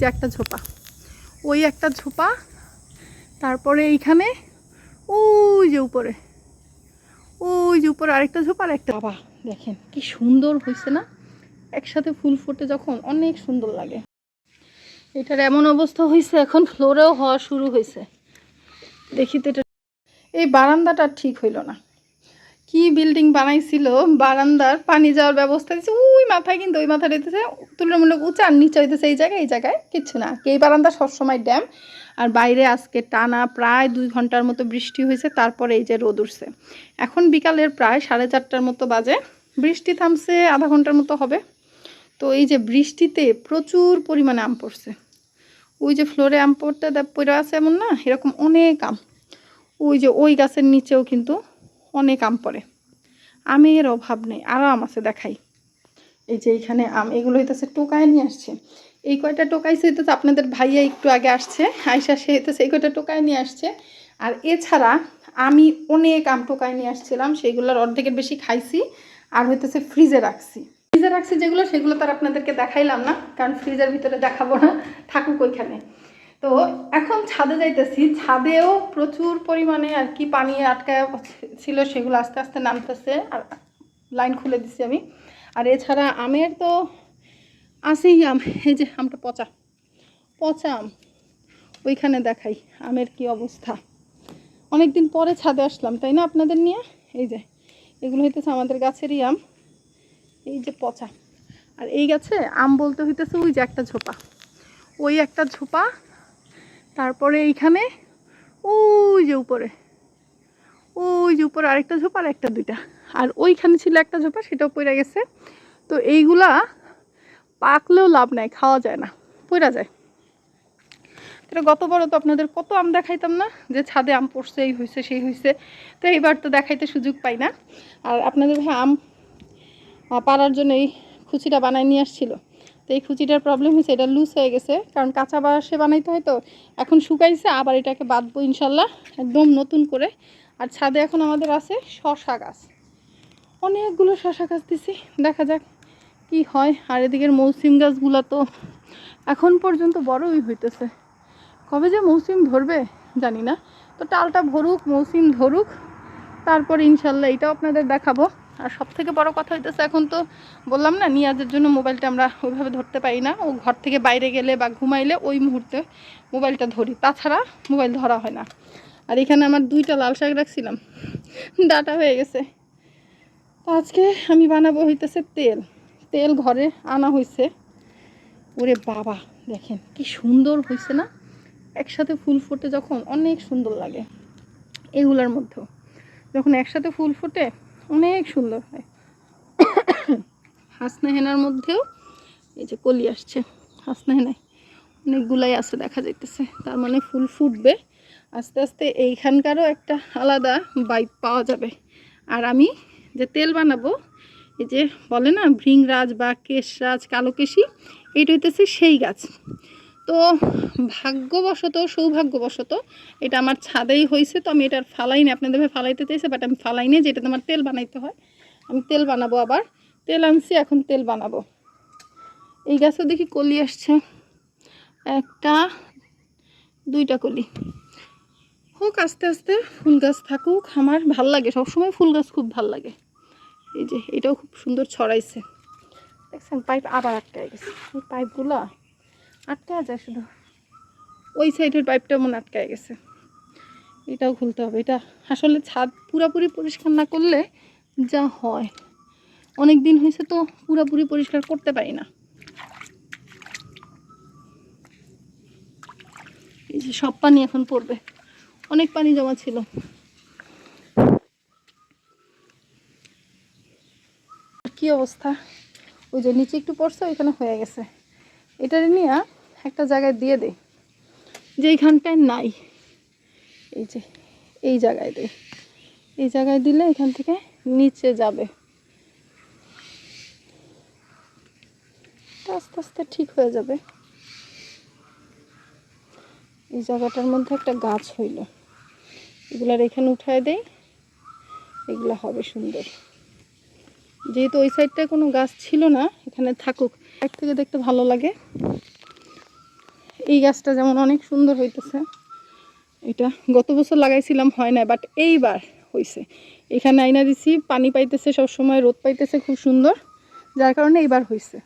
যে একটা ঝোপা। ওই একটা ঝোপা, তারপরে এইখানে ওই যে উপরে, ওই যে উপরে আরেকটা ঝোপা আর একটা বাবা, দেখেন কি সুন্দর হয়েছে না? একসাথে ফুল ফুটে যখন অনেক সুন্দর লাগে। এটার এমন অবস্থা হয়েছে এখন ফ্লোরেও হওয়া শুরু হয়েছে দেখি তো এটা এই বারান্দাটা ঠিক হইল না। কি বিল্ডিং বানাইছিল? বারান্দার পানি যাওয়ার ব্যবস্থা দিয়েছে ওই মাথায় কিন্তু ওই মাথায় দিতেছে তুলনামূলক উঁচা আর নিচে হইতেছে এই জায়গায় এই জায়গায় কিচ্ছু না। এই বারান্দা সবসময় ড্যাম আর বাইরে আজকে টানা প্রায় দুই ঘণ্টার মতো বৃষ্টি হয়েছে, তারপরে এই যে রোদ উঠছে। এখন বিকালের প্রায় সাড়ে চারটার মতো বাজে। বৃষ্টি থামছে, আধা ঘণ্টার মতো হবে। তো এই যে বৃষ্টিতে প্রচুর পরিমাণে আম পড়ছে। ওই যে ফ্লোরে আম পড়তে পড়ে আছে এমন না, এরকম অনেক আম। ওই যে ওই গাছের নিচেও কিন্তু অনেক আম পড়ে। আমের অভাব নেই আরও আম আছে দেখাই। এই যে এইখানে আম, এগুলো হইতেছে টোকায় নিয়ে আসছে। এই কয়টা টোকাইছে হইতেছে আপনাদের ভাইয়া একটু আগে আসছে আয়সা সে হইতেছে এই কয়টা টোকায় নিয়ে আসছে। আর এছাড়া আমি অনেক আম টোকায় নিয়ে আসছিলাম সেইগুলোর অর্ধেকের বেশি খাইছি, আর হইতেছে ফ্রিজে রাখছি। ফ্রিজে রাখছি যেগুলো, সেগুলো তার আপনাদেরকে দেখাইলাম না, কারণ ফ্রিজের ভিতরে দেখাবো না, থাকুক ওইখানে। তো এখন ছাদে যাইতেছি। ছাদেও প্রচুর পরিমাণে আর কি পানি আটকায় ছিল, সেগুলো আস্তে আস্তে নামতেছে আর লাইন খুলে দিছি আমি। আর এছাড়া আমের তো আসেই আম, এই যে আমটা পচা পচা আম। ওইখানে দেখাই আমের কি অবস্থা। অনেক দিন পরে ছাদে আসলাম, তাই না আপনাদের নিয়ে? এই যে, এগুলো হইতেছে আমাদের গাছেরই আম, এই যে পচা। আর এই গাছে আম বলতে হইতেছে ওই যে একটা ঝোপা। ওই একটা ঝোপা তারপরে এইখানে, ওই যে উপরে, ওই যে উপরে আরেকটা ঝোপা আর একটা দুইটা। আর ওইখানে ছিল একটা ঝোপা সেটাও পড়ে গেছে। তো এইগুলা পাকলেও লাভ নাই, খাওয়া যায় না পড়া যায়। এটা গতবারও তো আপনাদের কত আম দেখাইতাম না, যে ছাদে আম পড়ছে, এই হয়েছে সেই হয়েছে তো এইবার তো দেখাইতে সুযোগ পাই না। আর আপনাদের ভাই আম পাড়ার জন্য এই খুচিটা বানায় নিয়ে আসছিল। তো এই খুচিটার প্রবলেম হয়েছে এটা লুজ হয়ে গেছে। কারণ কাঁচা বাঁশে বানাইতে হয় তো, এখন শুকাইছে, আবার এটাকে বাঁধবো ইনশাল্লাহ, একদম নতুন করে। আর ছাদে এখন আমাদের আছে শশা গাছ। অনেকগুলো শশা গাছ দিছি, দেখা যাক কি হয়। আর এদিকের মৌসুম গাছগুলো তো এখন পর্যন্ত বড়ই হইতেছে। কবে যে মৌসুম ধরবে, জানি না। তো টালটা ভরুক, মৌসুম ধরুক, তারপর ইনশাল্লাহ এটাও আপনাদের দেখাবো। আর সব থেকে বড় কথা হইতেছে, এখন তো বললাম না, নিয়াজের জন্য মোবাইলটা আমরা ওইভাবে ধরতে পারি না। ও ঘর থেকে বাইরে গেলে বা ঘুমাইলে ওই মুহূর্তে মোবাইলটা ধরি। তাছাড়া মোবাইল ধরা হয় না। আর এখানে আমার দুইটা লাল শাক রাখছিলাম, ডাটা হয়ে গেছে। আজকে আমি বানাবো হইতেছে তেল। তেল ঘরে আনা হয়েছে ওরে বাবা, দেখেন কি সুন্দর হয়েছে না? একসাথে ফুল ফুটে যখন, অনেক সুন্দর লাগে এগুলোর মধ্যেও। যখন একসাথে ফুল ফুটে অনেক সুন্দর হয়। হাসনা হেনার মধ্যেও এই যে কলি আসছে, হাসনা হেনায় অনেকগুলাই আছে দেখা যাইতেছে। তার মানে ফুল ফুটবে। আস্তে আস্তে এইখানকারও একটা আলাদা বাইক পাওয়া যাবে। আর আমি যে তেল বানাবো, এই যে বলে না, ভৃংরাজ বা কেশরাজ কালো কেশি এইটা হইতেছে সেই গাছ। তো ভাগ্যবশত, সৌভাগ্যবশত এটা আমার ছাদেই হয়েছে তো আমি এটার ফালাই নি আপনাদের ফালাইতে চাইছে বাট আমি ফালাই নি যেটা তোমার তেল বানাইতে হয়, আমি তেল বানাবো আবার। তেল আনছি, এখন তেল বানাবো। এই গাছও দেখি কলি আসছে। একটা, দুইটা কলি। হোক, আস্তে আস্তে ফুল গাছ থাকুক, আমার ভালো লাগে। সবসময় ফুল গাছ খুব ভালো লাগে। এই যে, এটাও খুব সুন্দর ছড়াইছে। দেখছেন, পাইপ আবার আটকায় গেছে। এই পাইপগুলো আটকায় যায় শুধু। ওই সাইডের পাইপটা মনে আটকায় গেছে। এটাও খুলতে হবে। এটা আসলে ছাদ পুরাপুরি পরিষ্কার না করলে যা হয়। অনেক দিন হয়েছে তো পুরাপুরি পরিষ্কার করতে পারি না। এই যে সব পানি এখন পড়বে। অনেক পানি জমা ছিল। কি অবস্থা? ওই যে নিচে একটু পড়ছে, ওইখানে হয়ে গেছে। এটা নিয়ে একটা জায়গায় দিয়ে দে। যে এইখানটায় নাই। এই যে এই জায়গায় দে। এই জায়গায় দিলে এখান থেকে নিচে যাবে। আস্তে আস্তে ঠিক হয়ে যাবে। এই জায়গাটার মধ্যে একটা গাছ হইল। এগুলার এখানে উঠায় দেই। এগুলো হবে সুন্দর। যেহেতু ওই সাইডটায় কোনো গাছ ছিল না এখানে থাকুক। এক থেকে দেখতে ভালো লাগে। এই গাছটা যেমন অনেক সুন্দর হইতেছে, এটা গত বছর লাগাইছিলাম, হয় না বাট এইবার হয়েছে এখানে আইনা দিছি, পানি পাইতেছে সব সময় রোদ পাইতেছে, খুব সুন্দর, যার কারণে এইবার হইছে।